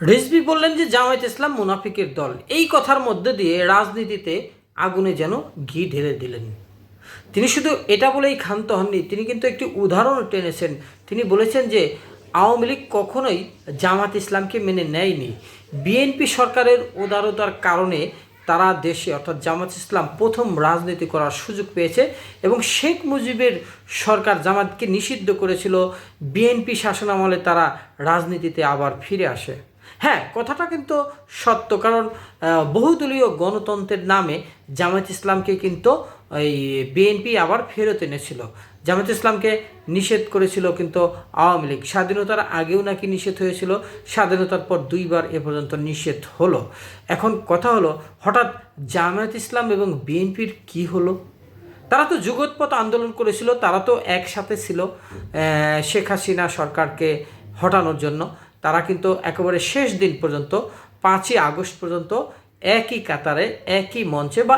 রিজভি বললেন যে জামায়াত ইসলাম মুনাফিকের দল। এই কথার মধ্যে দিয়ে রাজনীতিতে আগুনে যেন ঘি ঢেলে দিলেন। তিনি শুধু এটা বলেই ক্ষান্ত হননি, তিনি কিন্তু একটি উদাহরণ টেনেছেন। তিনি বলেছেন যে আওয়ামী লীগ কখনোই জামাত ইসলামকে মেনে নেয়নি। বিএনপি সরকারের উদারতার কারণে তারা দেশে অর্থাৎ জামাত ইসলাম প্রথম রাজনীতি করার সুযোগ পেয়েছে এবং শেখ মুজিবের সরকার জামাতকে নিষিদ্ধ করেছিল। বিএনপি শাসনামলে তারা রাজনীতিতে আবার ফিরে আসে। হ্যাঁ কথাটা কিন্তু সত্য। কারণ বহুদলীয় গণতন্ত্রের নামে জামাত ইসলামকে কিন্তু এই বিএনপি আবার ফেরত এনেছিল। জামাত ইসলামকে নিষেধ করেছিল কিন্তু আওয়ামী লীগ। স্বাধীনতার আগেও নাকি নিষেধ হয়েছিল, স্বাধীনতার পর দুইবার এ পর্যন্ত নিষেধ হলো। এখন কথা হলো, হঠাৎ জামায়াত ইসলাম এবং বিএনপির কি হলো? তারা তো যুগোৎপথ আন্দোলন করেছিল, তারা তো একসাথে ছিল শেখ হাসিনা সরকারকে হটানোর জন্য। তারা কিন্তু একেবারে শেষ দিন পর্যন্ত, পাঁচই আগস্ট পর্যন্ত একই কাতারে, একই মঞ্চে বা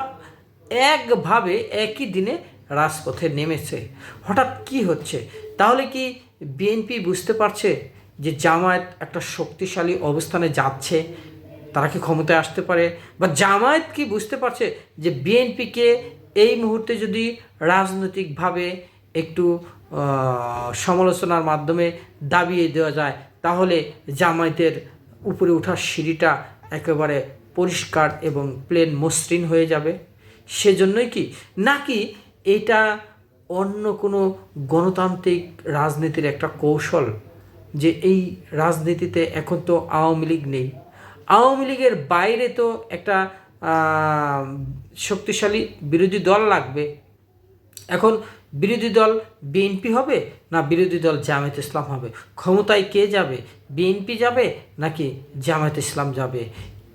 একভাবে একই দিনে রাজপথে নেমেছে। হঠাৎ কি হচ্ছে? তাহলে কি বিএনপি বুঝতে পারছে যে জামায়াত একটা শক্তিশালী অবস্থানে যাচ্ছে? তারা কি ক্ষমতায় আসতে পারে? বা জামায়াত কি বুঝতে পারছে যে বিএনপিকে এই মুহূর্তে যদি রাজনৈতিকভাবে একটু সমালোচনার মাধ্যমে দাবিয়ে দেওয়া যায় তাহলে জামায়াতের উপরে ওঠার সিঁড়িটা একেবারে পরিষ্কার এবং প্লেন মসৃণ হয়ে যাবে। সেজন্যই কি? নাকি এটা অন্য কোনো গণতান্ত্রিক রাজনীতির একটা কৌশল যে এই রাজনীতিতে এখন তো আওয়ামী লীগ নেই? আওয়ামী লীগের বাইরে তো একটা শক্তিশালী বিরোধী দল লাগবে। এখন বিরোধী দল বিএনপি হবে না বিরোধী দল জামায়াত ইসলাম হবে? ক্ষমতায় কে যাবে? বিএনপি যাবে নাকি জামায়াত ইসলাম যাবে?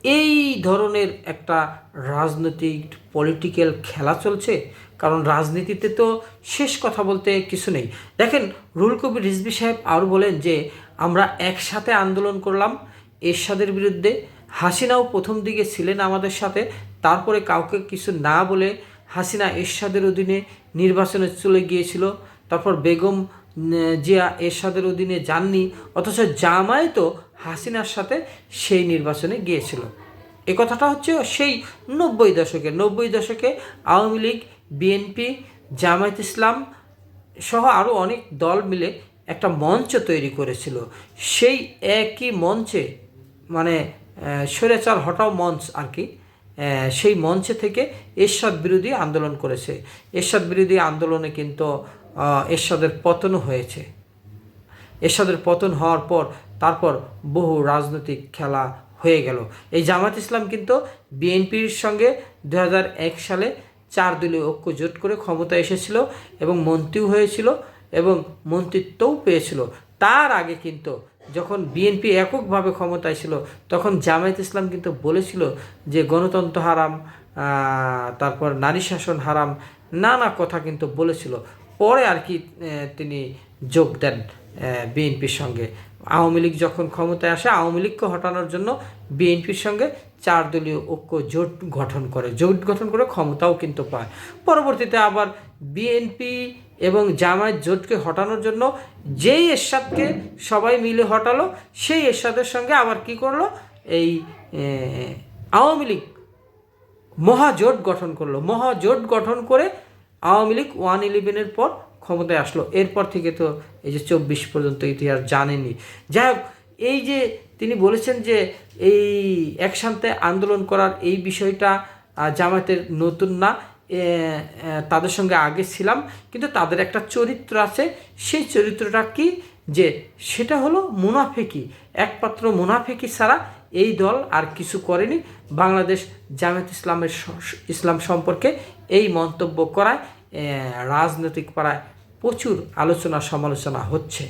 এই ধরনের একটা রাজনৈতিক পলিটিক্যাল খেলা চলছে। কারণ রাজনীতিতে তো শেষ কথা বলতে কিছু নেই। দেখেন রুল কবির রিজবি সাহেব আরও বলেন যে, আমরা একসাথে আন্দোলন করলাম এরশাদের বিরুদ্ধে। হাসিনাও প্রথম দিকে ছিলেন আমাদের সাথে। তারপরে কাউকে কিছু না বলে হাসিনা এরশাদের অধীনে নির্বাচনে চলে গিয়েছিল। তারপর বেগম জিয়া এরশাদের অধীনে যাননি অথচ জামাই তো হাসিনার সাথে সেই নির্বাচনে গিয়েছিল। এ কথাটা হচ্ছে সেই নব্বই দশকে। নব্বই দশকে আওয়ামী লীগ বিএনপি জামায়াত ইসলাম সহ আরও অনেক দল মিলে একটা মঞ্চ তৈরি করেছিল। সেই একই মঞ্চে মানে আহ, স্বৈরাচার হটাও মঞ্চ আর কি সেই মঞ্চে থেকে এরশাদ বিরোধী আন্দোলন করেছে। এরশাদ বিরোধী আন্দোলনে কিন্তু এরশাদের পতনও হয়েছে। এরশাদের পতন হওয়ার পর, তারপর বহু রাজনৈতিক খেলা হয়ে গেল। এই জামাত ইসলাম কিন্তু বিএনপির সঙ্গে দু হাজার এক সালে চার দলীয় ঐক্য জোট করে ক্ষমতা এসেছিল এবং মন্ত্রীও হয়েছিল এবং মন্ত্রিত্বও পেয়েছিল। তার আগে কিন্তু যখন বিএনপি এককভাবে ক্ষমতায় ছিল, তখন জামায়াত ইসলাম কিন্তু বলেছিল যে গণতন্ত্র হারাম তারপর নারী শাসন হারাম, নানা কথা কিন্তু বলেছিল। পরে আর কি তিনি যোগ দেন বিএনপির সঙ্গে। আওয়ামী লীগ যখন ক্ষমতায় আসে, আওয়ামী লীগকে হটানোর জন্য বিএনপির সঙ্গে চার দলীয় ঐক্য জোট গঠন করে, জোট গঠন করে ক্ষমতাও কিন্তু পায়। পরবর্তীতে আবার বিএনপি এবং জামায়াত জোটকে হটানোর জন্য যেই এরশাদকে সবাই মিলে হটালো সেই এরশাদের সঙ্গে আবার কি করল? এই আওয়ামী লীগ মহাজোট গঠন করল। মহাজোট গঠন করে আওয়ামী লীগ ওয়ান ইলেভেনের পর ক্ষমতায় আসলো। এরপর থেকে তো এই যে চব্বিশ পর্যন্ত ইতিহাস জানেনি যাই হোক এই যে তিনি বলেছেন যে এই একসাথে আন্দোলন করার এই বিষয়টা আহ, জামায়াতের নতুন না তাদের সঙ্গে আগে ছিলাম, কিন্তু তাদের একটা চরিত্র আছে। সেই চরিত্রটা কি? যে সেটা হলো মুনাফেকি একমাত্র মুনাফেকি ছাড়া এই দল আর কিছু করেনি। বাংলাদেশ জামায়াত ইসলামের ইসলাম সম্পর্কে এই মন্তব্য করায় রাজনৈতিক পাড়ায় প্রচুর আলোচনা সমালোচনা হচ্ছে।